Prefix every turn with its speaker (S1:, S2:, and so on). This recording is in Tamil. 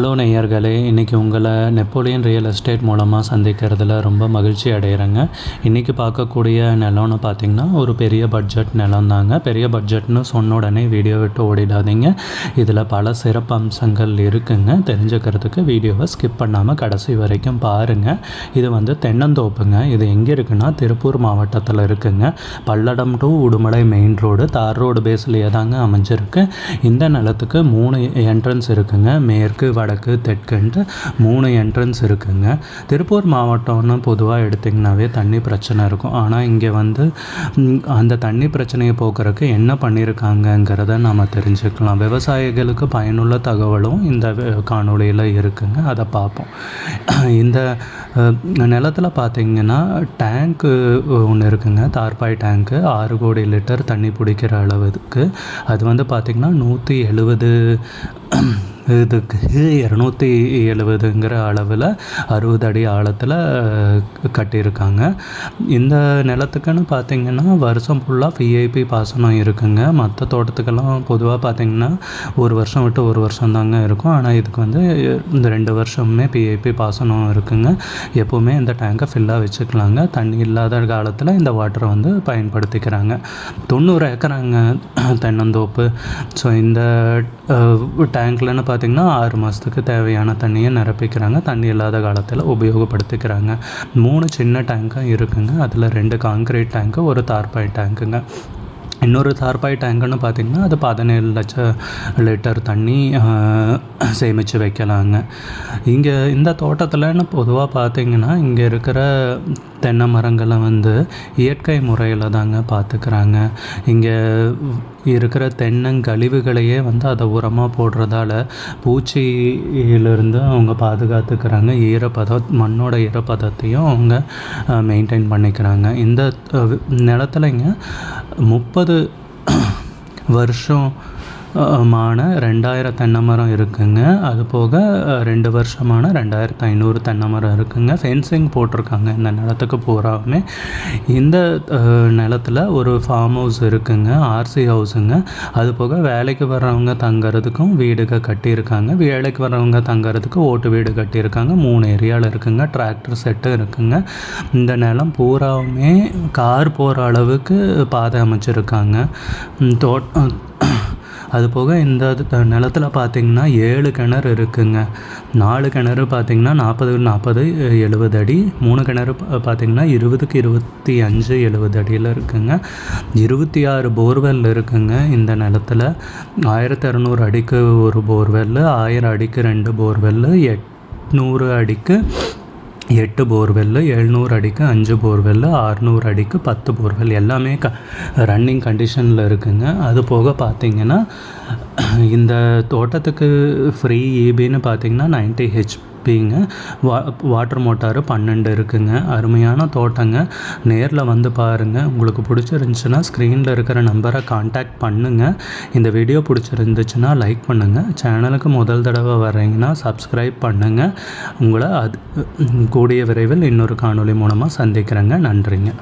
S1: ஹலோ நேயர்களே இன்றைக்கி உங்களை நெப்போலியன் ரியல் எஸ்டேட் மூலமாக சந்திக்கிறதுல ரொம்ப மகிழ்ச்சி அடைகிறேங்க இன்றைக்கி பார்க்கக்கூடிய நிலம்னு பார்த்திங்கன்னா ஒரு பெரிய பட்ஜெட் நிலம் தாங்க பெரிய பட்ஜெட்னு சொன்ன உடனே வீடியோ விட்டு ஓடிடாதீங்க. இதில் பல சிறப்பு அம்சங்கள் இருக்குங்க. தெரிஞ்சுக்கிறதுக்கு வீடியோவை ஸ்கிப் பண்ணாமல் கடைசி வரைக்கும் பாருங்கள் இது வந்து தென்னந்தோப்புங்க. இது எங்கே இருக்குன்னா திருப்பூர் மாவட்டத்தில் இருக்குங்க. Palladam to Udumalai main road தார் ரோடு பேஸ்லேயே தாங்க அமைஞ்சிருக்கு. இந்த நிலத்துக்கு மூணு என்ட்ரன்ஸ் இருக்குங்க. மேற்கு வடக்கு தெற்குன்ட்டு மூணு என்ட்ரன்ஸ் இருக்குங்க. திருப்பூர் மாவட்டம்னு பொதுவாக எடுத்திங்கனாவே தண்ணி பிரச்சனை இருக்கும். ஆனால் இங்கே வந்து அந்த தண்ணி பிரச்சனையை போக்குறதுக்கு என்ன பண்ணியிருக்காங்கங்கிறத நம்ம தெரிஞ்சுக்கலாம். விவசாயிகளுக்கு பயனுள்ள தகவலும் இந்த காணொலியில் இருக்குங்க. அதை பார்ப்போம். இந்த நிலத்தில் பார்த்திங்கன்னா டேங்க்கு ஒன்று இருக்குங்க. தார்பாய் டேங்க்கு ஆறு கோடி லிட்டர் தண்ணி பிடிக்கிற அளவுக்கு. அது வந்து பார்த்திங்கன்னா நூற்றி எழுபது இதுக்கு இரநூத்தி எழுபதுங்கிற அளவில் அறுபது அடி ஆழத்தில் கட்டியிருக்காங்க. இந்த நிலத்துக்குன்னு பார்த்திங்கன்னா வருஷம் ஃபுல்லாக பிஐபி பாசனம் இருக்குங்க. மற்ற தோட்டத்துக்கெல்லாம் பொதுவாக பார்த்திங்கன்னா ஒரு வருஷம் விட்டு ஒரு வருஷம் தாங்க இருக்கும். ஆனால் இதுக்கு வந்து இந்த ரெண்டு வருஷமுமே பிஐபி பாசனம் இருக்குங்க. எப்போவுமே இந்த டேங்கை ஃபில்லாக வச்சுக்கலாங்க. தண்ணி இல்லாத காலத்தில் இந்த வாட்டரை வந்து பயன்படுத்திக்கிறாங்க. தொண்ணூறு ஏக்கராங்க தென்னந்தோப்பு. ஸோ இந்த டேங்க்லன்னு பார்த்திங்கன்னா ஆறு மாதத்துக்கு தேவையான தண்ணியை நிரப்பிக்கிறாங்க. தண்ணி இல்லாத காலத்தில் உபயோகப்படுத்திக்கிறாங்க. மூணு சின்ன டேங்க்கும் இருக்குங்க. அதில் ரெண்டு காங்கிரீட் டேங்க்கு ஒரு தார்பாய் டேங்க்குங்க இன்னொரு தார்பாய் டேங்குன்னு பார்த்திங்கன்னா அது பதினேழு லட்சம் லிட்டர் தண்ணி சேமித்து வைக்கலாங்க. இங்கே இந்த தோட்டத்தில்னு பொதுவாக பார்த்திங்கன்னா இங்கே இருக்கிற தென்னை மரங்களை வந்து இயற்கை முறையில் தாங்க பார்த்துக்கிறாங்க இங்கே இருக்கிற தென்னங்கழிவுகளையே வந்து அதை உரமாக போடுறதால பூச்சியிலிருந்து அவங்க பாதுகாத்துக்கிறாங்க. ஈரப்பதம் மண்ணோட ஈரப்பதத்தையும் அவங்க மெயின்டைன் பண்ணிக்கிறாங்க. இந்த நிலத்துலங்க முப்பது வருஷம் மான ரெண்டாயிரம் தென்னை மரம் இருக்குங்க. அது போக ரெண்டு வருஷமான ரெண்டாயிரத்து ஐநூறு தென்னை மரம் இருக்குங்க. ஃபென்சிங் போட்டிருக்காங்க இந்த நிலத்துக்கு பூராவுமே. இந்த நிலத்தில் ஒரு ஃபார்ம் ஹவுஸ் இருக்குங்க ஆர்சி ஹவுஸுங்க அது போக வேலைக்கு வர்றவங்க தங்குறதுக்கும் வீடுக கட்டியிருக்காங்க. வேலைக்கு வர்றவங்க தங்கிறதுக்கு ஓட்டு வீடு கட்டியிருக்காங்க. மூணு ஏரியாவில் இருக்குங்க. டிராக்டர் செட்டு இருக்குங்க. இந்த நிலம் பூராவுமே கார் போகிற அளவுக்கு பாதை அமைச்சிருக்காங்க. தோட்டம் அது போக இந்த நிலத்துல பார்த்திங்கன்னா ஏழு கிணறு இருக்குங்க. நாலு கிணறு பார்த்திங்கன்னா நாற்பது நாற்பது எழுபது அடி மூணு கிணறு பார்த்திங்கன்னா இருபதுக்கு இருபத்தி அஞ்சு எழுபது அடியில் இருக்குங்க. இருபத்தி ஆறு போர்வெல் இருக்குங்க இந்த நிலத்தில். ஆயிரத்தி இரநூறு அடிக்கு ஒரு போர்வெல் ஆயிரம் அடிக்கு ரெண்டு போர்வெல் எட்நூறு அடிக்கு எட்டு போர்வெல்லு எழுநூறு அடிக்கு அஞ்சு போர்வெல்லு அறுநூறு அடிக்கு பத்து போர்வெல் எல்லாமே க ரன்னிங் கண்டிஷனில் இருக்குங்க. அது போக பார்த்திங்கன்னா இந்த தோட்டத்துக்கு ஃப்ரீ ஈபின்னு பார்த்திங்கன்னா நைன்ட்டி ஹெச் ஹெச்பிங்க வா வாட்டர் மோட்டாரு பன்னெண்டு இருக்குங்க. அருமையான தோட்டங்க. நேரில் வந்து பாருங்கள் உங்களுக்கு பிடிச்சிருந்துச்சுன்னா ஸ்க்ரீனில் இருக்கிற நம்பரை காண்டாக்ட் பண்ணுங்கள் இந்த வீடியோ பிடிச்சிருந்துச்சுன்னா லைக் பண்ணுங்கள் சேனலுக்கு முதல் தடவை வர்றீங்கன்னா சப்ஸ்கிரைப் பண்ணுங்கள் உங்களை அது கூடிய விரைவில் இன்னொரு காணொலி மூலமாக சந்திக்கிறேங்க. நன்றிங்க.